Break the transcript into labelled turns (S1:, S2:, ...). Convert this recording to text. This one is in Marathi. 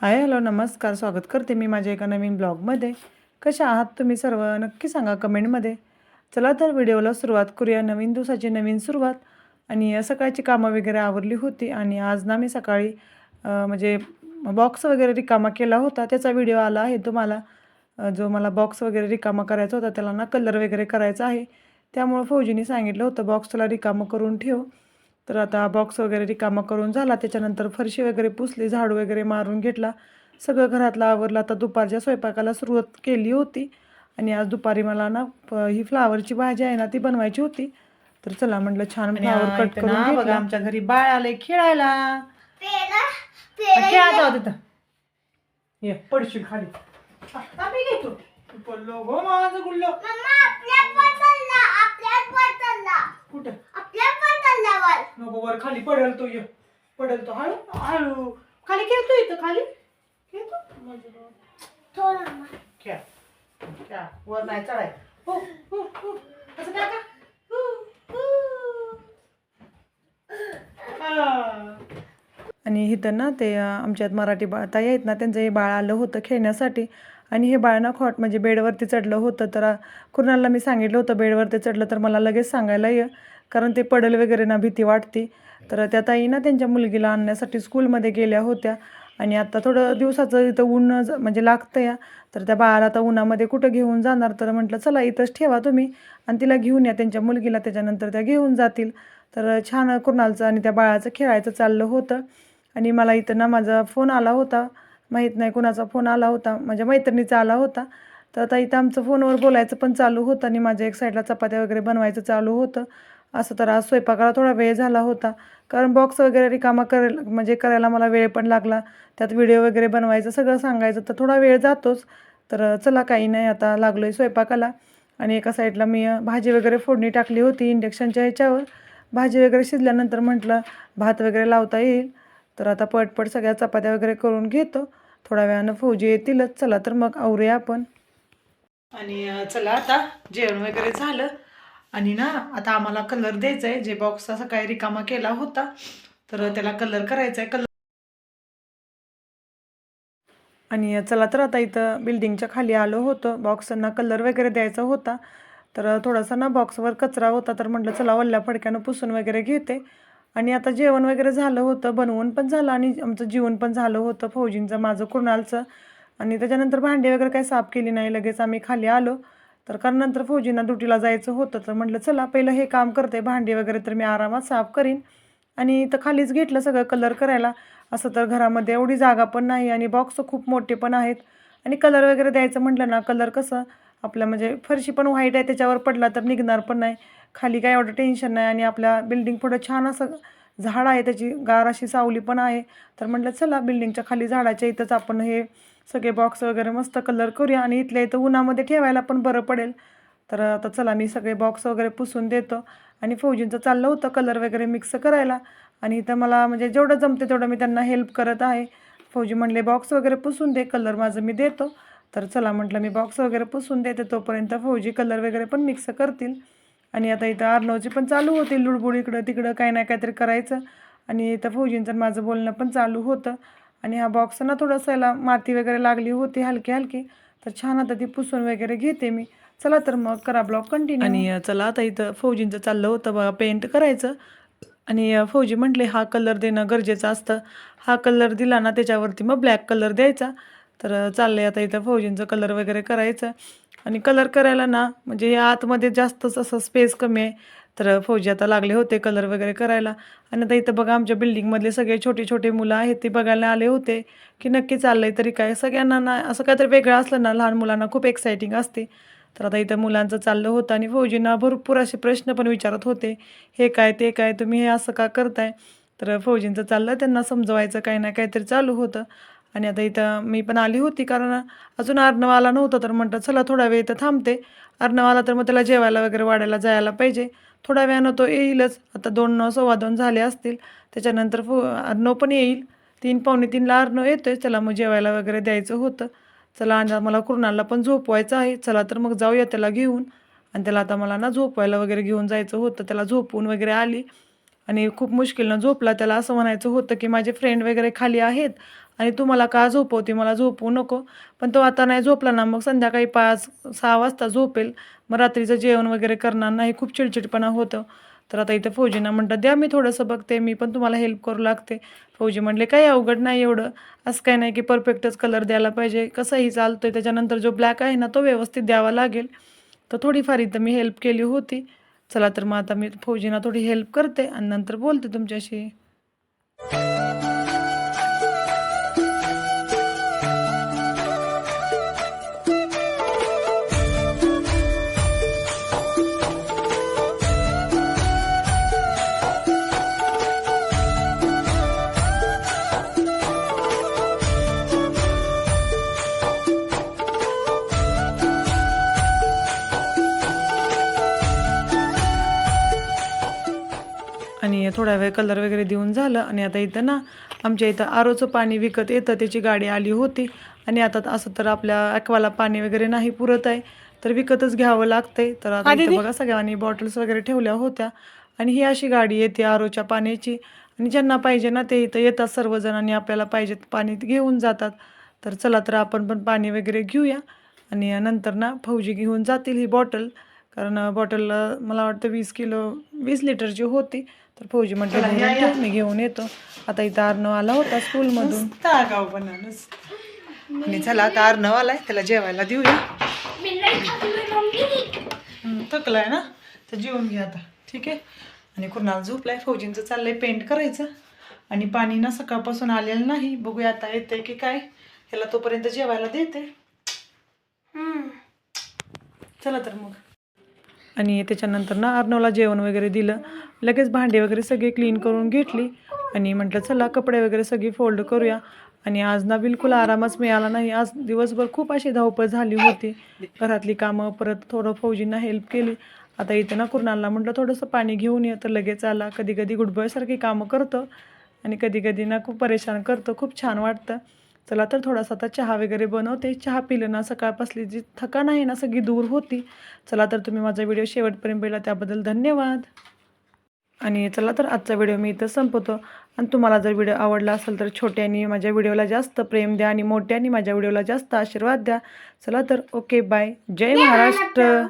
S1: हाय हॅलो नमस्कार स्वागत करते मी माझ्या एका नवीन ब्लॉगमध्ये. कशा आहात तुम्ही सर्व? नक्की सांगा कमेंटमध्ये. चला तर व्हिडिओला सुरुवात करूया. नवीन दिवसाची नवीन सुरुवात. आणि सकाळची कामं वगैरे आवरली होती आणि आज ना मी सकाळी म्हणजे बॉक्स वगैरे रिकामा केला होता. त्याचा व्हिडिओ आला आहे तुम्हाला. जो मला बॉक्स वगैरे रिकामा करायचा होता त्याला ना कलर वगैरे करायचा आहे. त्यामुळं फौजीने सांगितलं होतं बॉक्स तुला रिकामं करून ठेव. तर आता बॉक्स वगैरे रिकामा करून झाला. त्याच्यानंतर फरशी वगैरे पुसली झाडू वगैरे मारून घेतला. सगळं घरातलं आवरलं. आता दुपारच्या स्वयंपाकाला सुरुवात केली होती. आणि आज दुपारी मला ना ही फ्लावरची भाजी आहे ना ती बनवायची होती. तर चला म्हटलं छान फ्लावर कट करून बघा आमच्या घरी बाळ आलंय खेळायला. खेळा जाऊ तिथं. ये पडशील खाली. पडलो. गो माझं गुल्लो. कुठं? नको वर खाली पडेल तो ये. पडेल तो. हळू हळू. खाली खेळतो इथं खाली. खेळतो? खेळ. खेळ. वर नाही चढाय. हो हो हो. असं काय का? हु, हु. हा. आणि इथं ना ते आमच्यात मराठी बाळ ताई आहेत ना त्यांचं हे बाळ आलं होतं खेळण्यासाठी. आणि हे बाळ ना खॉट म्हणजे बेडवरती चढलं होतं तर कुणाला मी सांगितलं होतं बेडवरती चढलं तर मला लगेच सांगायला ये कारण ते पडेल वगैरे ना भीती वाटते. तर त्या ताई ना त्यांच्या मुलगीला आणण्यासाठी स्कूलमध्ये गेल्या होत्या. आणि आता थोडं दिवसाचं इथं ऊन ज- म्हणजे लागतं या तर त्या बाळाला आता उन्हामध्ये कुठं घेऊन जाणार? तर म्हटलं चला इथंच ठेवा तुम्ही आणि तिला घेऊन या. त्यांच्या मुलगीला त्याच्यानंतर त्या घेऊन जातील. तर छान कुणालचं आणि त्या बाळाचं खेळायचं चाललं होतं. आणि मला इथं ना माझा फोन आला होता. माहीत नाही कुणाचा फोन आला होता माझ्या मैत्रिणीचा आला होता. तर आता इथं आमचं फोनवर बोलायचं पण चालू होतं आणि माझ्या एक साईडला चपात्या वगैरे बनवायचं चालू होतं. असं तर आज स्वयंपाकाला थोडा वेळ झाला होता. कारण बॉक्स वगैरे रिकामा करेल म्हणजे करायला मला वेळ पण लागला. त्यात व्हिडिओ वगैरे बनवायचं सगळं सांगायचं तर थोडा वेळ जातोच. तर चला काही नाही आता लागलो आहे स्वयंपाकाला. आणि एका साईडला मी भाजी वगैरे फोडणी टाकली होती इंडक्शनच्या ह्याच्यावर. भाजी वगैरे शिजल्यानंतर म्हटलं भात वगैरे लावता येईल. तर आता पटपट सगळ्या चपात्या वगैरे करून घेतो. थोड्या वेळानं फौजी येतीलच. चला तर मग आवरूया आपण. आणि चला आता जेवण वगैरे झालं. आणि ना आता आम्हाला कलर द्यायचा आहे जे बॉक्सचा सकाळी रिकामा केला होता तर त्याला कलर करायचा आहे कलर आणि चला तर आता इथं बिल्डिंगच्या खाली आलो होतं. बॉक्सांना कलर वगैरे द्यायचा होता. तर थोडासा ना बॉक्सवर कचरा होता. तर म्हटलं चला वल्ल्या फडक्यानं पुसून वगैरे घेते. आणि आता जेवण वगैरे झालं होतं बनवून पण झालं आणि आमचं जेवण पण झालं होतं फौजींचं माझं कुणालचं. आणि त्याच्यानंतर भांडे वगैरे काही साफ केली नाही लगेच आम्ही खाली आलो. तर कारण नंतर फौजींना ड्युटीला जायचं होतं तर म्हटलं चला पहिलं हे काम करते भांडे वगैरे तर मी आरामात साफ करीन. आणि तर खालीच घेतलं सगळं कलर करायला. असं तर घरामध्ये एवढी जागा पण नाही आणि बॉक्स खूप मोठे पण आहेत. आणि कलर वगैरे द्यायचं म्हटलं ना कलर कसं? आपलं म्हणजे फरशी पण व्हाईट आहे त्याच्यावर पडला तर निघणार पण नाही. खाली काय एवढं टेन्शन नाही आणि आपल्या बिल्डिंग पुढं छान असं झाड आहे त्याची गार अशी सावली पण आहे. तर म्हटलं चला बिल्डिंगच्या खाली झाडाच्या इथंच आपण हे सगळे बॉक्स वगैरे मस्त कलर करूया आणि इथल्या इथं उन्हामध्ये ठेवायला पण बरं पडेल. तर आता चला मी सगळे बॉक्स वगैरे पुसून देतो आणि फौजींचं चाललं होतं कलर वगैरे मिक्स करायला. आणि इथं मला म्हणजे जेवढं जमते तेवढं मी त्यांना हेल्प करत आहे. फौजी म्हणले बॉक्स वगैरे पुसून दे कलर माझं मी देतो. तर चला म्हटलं मी बॉक्स वगैरे पुसून देते तोपर्यंत फौजी कलर वगैरे पण मिक्स करतील. आणि आता इथं आर्नवची पण चालू होती लुडबुड इकडं तिकडं काही ना काहीतरी करायचं. आणि इथं फौजींचं माझं बोलणं पण चालू होतं. आणि हा बॉक्स ना थोडंसं याला माती वगैरे लागली होती हलकी हलकी. तर छान आता ती पुसून वगैरे घेते मी. चला तर मग करा ब्लॉग कंटिन्यू आणि चला आता इथं फौजींचं चाललं होतं बघा पेंट करायचं. आणि फौजी म्हटले हा कलर देणं गरजेचं असतं. हा कलर दिला ना त्याच्यावरती मग ब्लॅक कलर द्यायचा. तर चाललं चाललंय आता इथं फौजींचं कलर वगैरे करायचं. आणि कलर करायला ना म्हणजे या आतमध्ये जास्तच असं स्पेस कमी आहे. तर फौजी आता लागले होते कलर वगैरे करायला. आणि आता इथं बघा आमच्या बिल्डिंगमधले सगळे छोटे छोटे मुलं आहेत ते बघायला आले होते की नक्की चाललंय तरी काय. सगळ्यांना ना असं काहीतरी वेगळं असलं ना लहान मुलांना खूप एक्सायटिंग असते. तर आता इथं मुलांचं चाललं होतं आणि फौजींना भरपूर असे प्रश्न पण विचारत होते. हे काय ते काय तुम्ही हे असं का करताय? तर फौजींचं चाललं त्यांना समजवायचं काही ना काहीतरी चालू होतं. आणि आता इथं मी पण आली होती कारण अजून अर्णव आला नव्हतं तर म्हटलं चला थोडा वेळ इथं थांबते. अर्णव आला तर मग त्याला जेवायला वगैरे वाढायला जायला पाहिजे. थोड्या वेळानं तो येईलच. आता दोन नऊ सव्वा दोन झाले असतील. त्याच्यानंतर फो अर्णव पण येईल. तीन पावणे तीनला अर्णव येतोय. त्याला मग जेवायला वगैरे द्यायचं होतं. चला आणि मला कुर्नाला पण झोपवायचं आहे. चला तर मग जाऊया त्याला घेऊन. आणि त्याला आता मला ना झोपवायला वगैरे घेऊन जायचं होतं. त्याला झोपून वगैरे आली. आणि खूप मुश्किलनं झोपला त्याला. असं म्हणायचं होतं की माझे फ्रेंड वगैरे खाली आहेत. आणि तू मला का झोपवते? मला झोपवू नको. पण तो आता नाही झोपला ना मग संध्याकाळी पाच सहा वाजता झोपेल. मग रात्रीचं जेवण वगैरे करणार नाही खूप चिडचिडपणा होतं. तर आता इथं फौजींना म्हणतात द्या मी थोडंसं बघते मी पण तुम्हाला हेल्प करू लागते. फौजी म्हणले काही अवघड नाही एवढं. असं काही नाही की परफेक्टच कलर द्यायला पाहिजे. कसंही चालतो आहे त्याच्यानंतर जो ब्लॅक आहे ना तो व्यवस्थित द्यावा लागेल. तर थोडीफार इथं मी हेल्प केली होती. चला तर मग आता मी फौजींना थोडी हेल्प करते आणि नंतर बोलते तुमच्याशी. थोडा वेळ कलर वगैरे देऊन झालं आणि आता इथं ना आमच्या इथं आरोचं पाणी विकत येतं त्याची गाडी आली होती. आणि आता असं तर आपल्या ॲक्वाला पाणी वगैरे नाही पुरत आहे तर विकतच घ्यावं लागतंय. तर आता इथं बघा सगळ्यांनी बॉटल्स वगैरे ठेवल्या होत्या. आणि ही अशी गाडी येते आरोच्या पाण्याची. आणि ज्यांना पाहिजे ना ते इथं येतात सर्वजण आणि आपल्याला पाहिजे पाणी घेऊन जातात. तर चला तर आपण पण पाणी वगैरे घेऊया. आणि नंतर ना फौजी घेऊन जातील ही बॉटल कारण बॉटल मला वाटतं वीस किलो वीस लिटरची होती. तर फौजी म्हटलं "भरून ठेव, मी घेऊन येतो. आता इथं अर्णव आला होता स्कूलमधून. आणि चला आता अर्णव आलाय त्याला जेवायला देऊया. हम्म, थकलाय ना? तर जेवून घ्या आता ठीक आहे? आणि कुणाला झोपलाय? फौजींचं चाललंय पेंट करायचं. आणि पाणी ना सकाळपासून आलेलं नाही. बघूया आता येते की काय? ह्याला तोपर्यंत जेवायला देते. चला तर मग. आणि त्याच्यानंतर ना अर्णवला जेवण वगैरे दिलं. लगेच भांडे वगैरे सगळे क्लीन करून घेतली. आणि म्हटलं चला कपडे वगैरे सगळी फोल्ड करूया. आणि आज ना बिलकुल आरामच मिळाला नाही. आज दिवसभर खूप अशी धावपळ झाली होती. घरातली कामं परत थोडं फौजींना हेल्प केली. आता इथे ना कुणाला म्हटलं थोडंसं पाणी घेऊन ये. तर लगेच आला. कधी कधी गुडबॉयसारखी कामं करतं. आणि कधी कधी ना खूप परेशान करतो. खूप छान वाटतं. चला तर थोडासा आता चहा वगैरे बनवते. चहा पिलं ना सकाळपासली जी थकान आहे ना सगळी दूर होती. चला तर तुम्ही माझा व्हिडिओ शेवटपर्यंत पाहिला त्याबद्दल धन्यवाद. आणि चला तर आजचा व्हिडिओ मी इथं संपवतो. आणि तुम्हाला जर व्हिडिओ आवडला असेल तर छोट्यानी माझ्या व्हिडिओला जास्त प्रेम द्या आणि मोठ्यानी माझ्या व्हिडिओला जास्त आशीर्वाद द्या. चला तर ओके बाय. जय महाराष्ट्र.